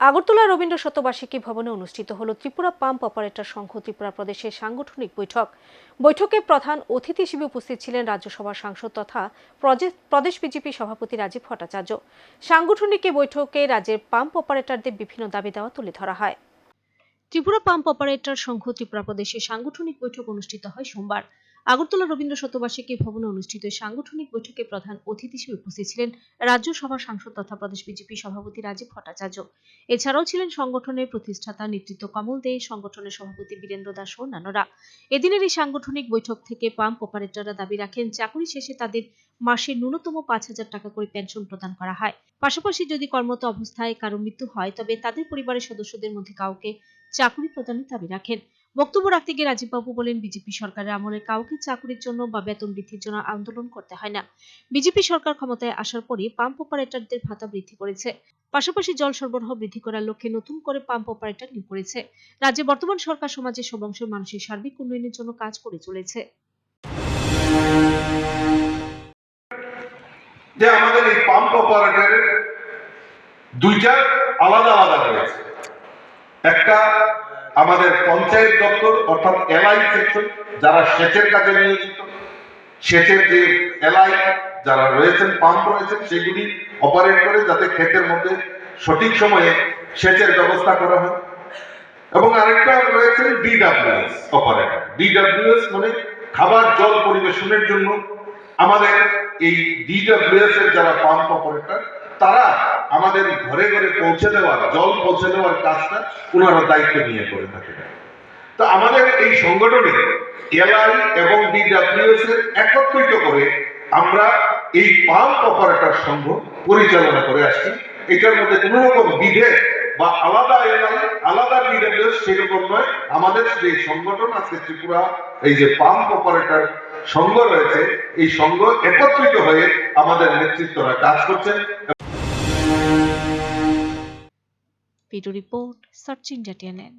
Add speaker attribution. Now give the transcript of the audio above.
Speaker 1: আগরতলা রবীন্দ্র শতবার্ষিকী ভবনে অনুষ্ঠিত হল ত্রিপুরা পাম্প অপারেটর সংঘ ত্রিপুরা প্রদেশের সাংগঠনিক বৈঠক। বৈঠকে প্রধান অতিথি হিসেবে উপস্থিত ছিলেন রাজ্যসভার সাংসদ তথা প্রদেশ বিজেপি সভাপতি রাজীব ভট্টাচার্য। সাংগঠনিক বৈঠকে রাজ্যের পাম্প অপারেটরদের বিভিন্ন দাবি দেওয়া তুলে ধরা হয়। ত্রিপুরা পাম্প অপারেটর সংঘ ত্রিপুরা প্রদেশের সাংগঠনিক বৈঠক অনুষ্ঠিত হয় সোমবার। আগরতলা রবীন্দ্র শতবার্ষিকী ভবনে অনুষ্ঠিত সাংগঠনিক বৈঠকে প্রধান অতিথি হিসেবে উপস্থিত ছিলেন রাজ্যসভার সাংসদ তথা প্রদেশ বিজেপি সভাপতি রাজীব ভট্টাচার্য। এছাড়াও ছিলেন সংগঠনের প্রতিষ্ঠাতা নেতৃত্ব কমল দে, সংগঠনের সভাপতি বীরেন্দ্র দাস ও অন্যান্যরা। এদিনের এই সাংগঠনিক বৈঠক থেকে পাম্প অপারেটররা দাবি রাখেন, চাকরি শেষে তাদের মাসে ন্যূনতম পাঁচ হাজার টাকা করে পেনশন প্রদান করা হয়। পাশাপাশি যদি কর্মরত অবস্থায় কারও মৃত্যু হয়, তবে তাদের পরিবারের সদস্যদের মধ্যে কাউকে চাকরি প্রদানের দাবি রাখেন। বক্তব্য রাখতে গিয়ে রাজীববাবু বলেন, বিজেপি সরকারের আমলে কাউকে চাকরির জন্য বা বেতন বৃদ্ধির জন্য আন্দোলন করতে হয় না। বিজেপি সরকার ক্ষমতায় আসার পরে পাম্প অপারেটরদের ভাতা বৃদ্ধি করেছে। পাশাপাশি জল সরবরাহ বৃদ্ধি করার লক্ষ্যে নতুন করে পাম্প অপারেটর নিয়োগ করেছে। রাজ্যে বর্তমান সরকার সমাজের সব অংশের মানুষের সার্বিক উন্নয়নের জন্য কাজ করে চলেছে।
Speaker 2: যে আমাদের এই পাম্প দুইটা আলাদা আলাদা রয়েছে একটা আমাদের পঞ্চায়েত দপ্তর অর্থাৎ এলআই সেকশন যারা সেচের কাজে নিয়োজিত, সেচের যে এলআই যারা রয়েছেন, পাম্প রয়েছেন, সেগুলি অপারেট করে যাতে ক্ষেতের মধ্যে সঠিক সময়ে সেচের ব্যবস্থা করা হয়। এবং আরেকটা রয়েছে ডিডাব্লিউএস অপারেটর ডিডাব্লিউএস মানে খাবার জল পরিবেশনের জন্য। আমাদের এই ডিডাব্লিউএস এর যারা পাম্প অপারেটর তারা আমাদের ঘরে ঘরে পৌঁছে দেওয়ার, জল পৌঁছে দেওয়ার কাজটা ওনারা দায়িত্ব নিয়ে করে থাকেন তো আমাদের এই সংগঠনে এলআই এবং ডিডাব্লিউএস এর একত্রিত করে আমরা এই পাম্প অপারেটর সংঘ পরিচালনা করে আসছি। এটার মধ্যে কোনো রকম বিভেদ বা আলাদা এলআই, আলাদা ডিডাব্লিউএস সেরকম নয়। আমাদের যে সংগঠন আছে ত্রিপুরা, এই যে পাম্প অপারেটর সংঘ রয়েছে, এই সংঘ একত্রিত হয়ে আমাদের নেতৃত্বরা কাজ করছেন।
Speaker 1: Search India TNN.